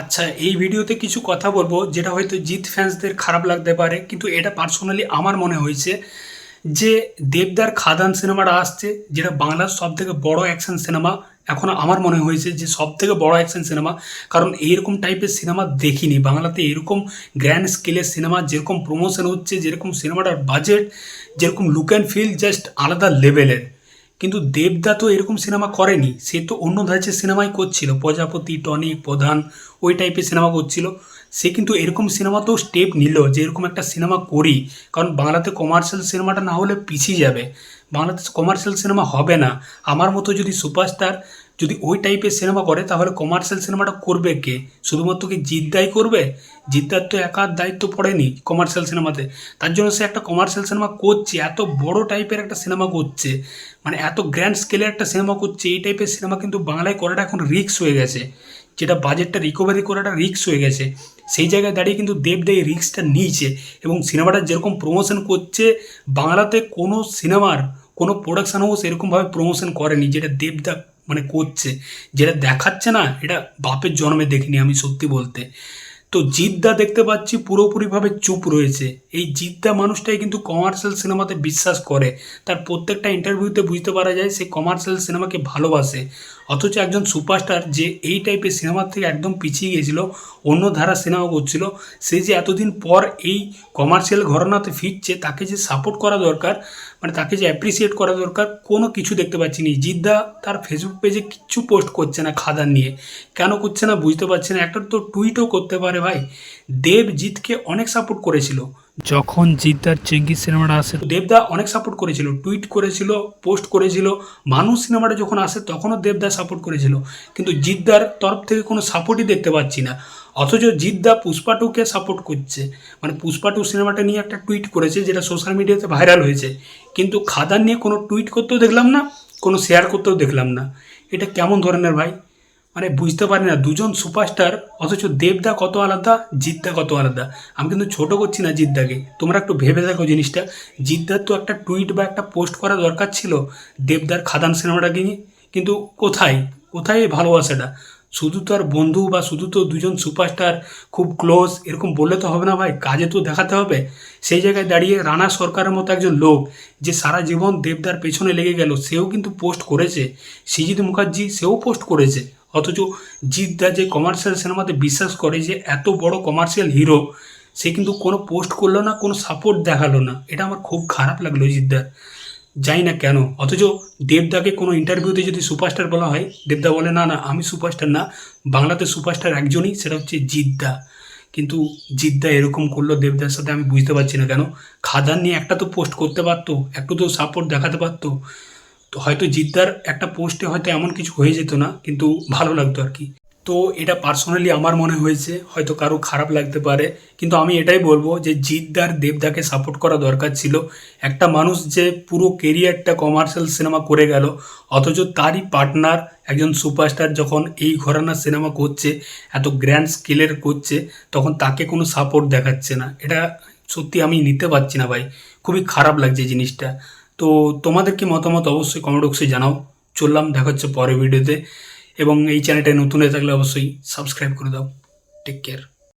আচ্ছা এই ভিডিওতে কিছু কথা বলব যেটা হয়তো জিৎ ফ্যান্সদের খারাপ লাগতে পারে, কিন্তু এটা পার্সোনালি আমার মনে হয়েছে যে দেবদার খাদান সিনেমাটা আসছে, যেটা বাংলার সব থেকে বড় অ্যাকশন সিনেমা এখন আমার মনে হয়েছে যে সব থেকে বড় অ্যাকশন সিনেমা কারণ এইরকম টাইপের সিনেমা দেখিনি। বাংলাতে এরকম গ্র্যান্ড স্কেলের সিনেমা যেরকম প্রমোশন হচ্ছে, যেরকম সিনেমাটার বাজেট যেরকম লুক অ্যান্ড ফিল জাস্ট আলাদা লেভেলের কিন্তু দেবদা তো এরকম সিনেমা করেনি, সে তো অন্য ধাঁচের সিনেমাই করছিল, প্রজাপতি টনি প্রধান, ওই টাইপের সিনেমা করছিল। সে কিন্তু এরকম সিনেমা তো স্টেপ নিল যে এরকম একটা সিনেমা করি, কারণ বাংলাতে কমার্শিয়াল সিনেমাটা না হলে পিছিয়ে যাবে। বাংলাতে কমার্শিয়াল সিনেমা হবে না। আমার মতো যদি সুপারস্টার যদি ওই টাইপের সিনেমা করে, তাহলে কমার্শিয়াল সিনেমাটা করবে কে? শুধুমাত্র কি জিদ্দাই করবে? জিদ্দার তো একার দায়িত্ব পড়েনি কমার্শিয়াল সিনেমাতে। তার জন্য সে একটা কমার্শিয়াল সিনেমা করছে, এত বড় টাইপের একটা সিনেমা করছে মানে এত গ্র্যান্ড স্কেলের একটা সিনেমা করছে, এই টাইপের সিনেমা কিন্তু বাংলায় করাটা এখন রিক্স হয়ে গেছে। যেটা বাজেটটা রিকভারি করাটা রিক্স হয়ে গেছে। সেই জায়গায় দাঁড়িয়ে কিন্তু দেবদা এই রিক্সটা নিয়েছে এবং সিনেমাটা যেরকম প্রমোশন করছে, বাংলাতে কোনো সিনেমার কোনো প্রোডাকশন হাউস এরকমভাবে প্রমোশন করেনি, যেটা দেবদা মানে করছে। যেটা দেখাচ্ছে না, এটা বাপের জন্মে দেখিনি আমি সত্যি বলতে। তো জিদ্দা দেখতে পাচ্ছি পুরোপুরিভাবে চুপ রয়েছে। এই জিদ্দা মানুষটাই কিন্তু কমার্শিয়াল সিনেমাতে বিশ্বাস করে। তার প্রত্যেকটা ইন্টারভিউতে বুঝতে পারা যায়, সে কমার্শিয়াল সিনেমাকে ভালোবাসে। অথচ একজন সুপারস্টার যে এই টাইপের সিনেমার থেকে একদম পিছিয়ে গিয়েছিল, অন্য ধারা সিনেমা করছিল, সে যে এতদিন পর এই কমার্শিয়াল ঘটনাতে ফিরছে, তাকে যে সাপোর্ট করা দরকার মানে তাকে যে অ্যাপ্রিসিয়েট করা দরকার, কোনো কিছু দেখতে পাচ্ছি না। জিদ্দা তার ফেসবুক পেজে কিচ্ছু পোস্ট করছে না খাদান নিয়ে। কেন করছে না বুঝতে পারছি না। একটা তো টুইটও করতে পারে ভাই। দেব জিতকে অনেক সাপোর্ট করেছিল। যখন জিদ্দার চেঙ্গিস সিনেমাটা আসে, দেবদা অনেক সাপোর্ট করেছিল টুইট করেছিল পোস্ট করেছিল, মানুষ সিনেমাটা যখন আসে তখনও দেবদা সাপোর্ট করেছিল, কিন্তু জিদ্দার তরফ থেকে কোনো সাপোর্টই দেখতে পাচ্ছি না। অথচ জিদ্দা পুষ্পা টুকে সাপোর্ট করছে। মানে পুষ্পা টু সিনেমাটা নিয়ে একটা টুইট করেছে যেটা সোশ্যাল মিডিয়াতে ভাইরাল হয়েছে। কিন্তু খাদান নিয়ে কোনো টুইট করতেও দেখলাম না, কোনো শেয়ার করতেও দেখলাম না। এটা কেমন ধরনের ভাই? মানে বুঝতে পারি না, দুজন সুপারস্টার অথচ দেবদা কত আলাদা, জিদ্দা কত আলাদা। আমি কিন্তু ছোট করছি না জিদ্দাকে। তোমরা একটু ভেবে দেখো জিনিসটা। জিদ্দার তো একটা টুইট বা একটা পোস্ট করা দরকার ছিল, দেবদার খাদান সিনেমাটাকে নিয়ে কিন্তু কোথায়? কোথায় ভালোবাসাটা? শুধু তো আর বন্ধু বা শুধু তো দুজন সুপারস্টার খুব ক্লোজ এরকম বললে তো হবে না ভাই, কাজে তো দেখাতে হবে। সেই জায়গায় দাঁড়িয়ে রানা সরকারের মতো একজন লোক, যে সারা জীবন দেবদার পেছনে লেগে গেল, সেও কিন্তু পোস্ট করেছে। সৃজিত মুখার্জি, সেও পোস্ট করেছে। অথচ জিদ্দা যে কমার্শিয়াল সিনেমাতে বিশ্বাস করে যে এত বড় কমার্শিয়াল হিরো সে কিন্তু কোনো পোস্ট করল না, কোনো সাপোর্ট দেখাল না। এটা আমার খুব খারাপ লাগল জিদ্দার জানি না কেন, অথচ দেবদাকে কোনো ইন্টারভিউতে যদি সুপারস্টার বলা হয় দেবদা বলে, না না, আমি সুপারস্টার না, বাংলাতে সুপারস্টার একজনই, সেটা হচ্ছে জিদ্দা কিন্তু জিদ্দা এরকম করল দেবদার সাথে আমি বুঝতে পারছি না কেন। খাদান নিয়ে একটা তো পোস্ট করতে পারতো, একটু তো সাপোর্ট দেখাতে পারতো। তো হয়তো জিদ্দার একটা পোস্টে হয়তো এমন কিছু হয়ে যেত না, কিন্তু ভালো লাগতো আর কি। তো এটা পার্সোনালি আমার মনে হয়েছে, হয়তো কারও খারাপ লাগতে পারে, কিন্তু আমি এটাই বলব যে জিদ্দার দেবদাকে সাপোর্ট করা দরকার ছিল। একটা মানুষ যে পুরো কেরিয়ারটা কমার্শিয়াল সিনেমা করে গেল, অথচ তারই পার্টনার একজন সুপারস্টার যখন এই ঘরানার সিনেমা করছে, এত গ্র্যান্ড স্কেলের করছে, তখন তাকে কোনো সাপোর্ট দেখাচ্ছে না। এটা সত্যি আমি নিতে পারছি না ভাই। খুবই খারাপ লাগছে জিনিসটা। তো তোমাদের কি মতামত অবশ্যই কমেন্ট বক্সে জানাও। চললাম, দেখা হচ্ছে পরের ভিডিওতে এবং এই চ্যানেলটা নতুন হয়ে থাকলে অবশ্যই সাবস্ক্রাইব করে দাও। Take care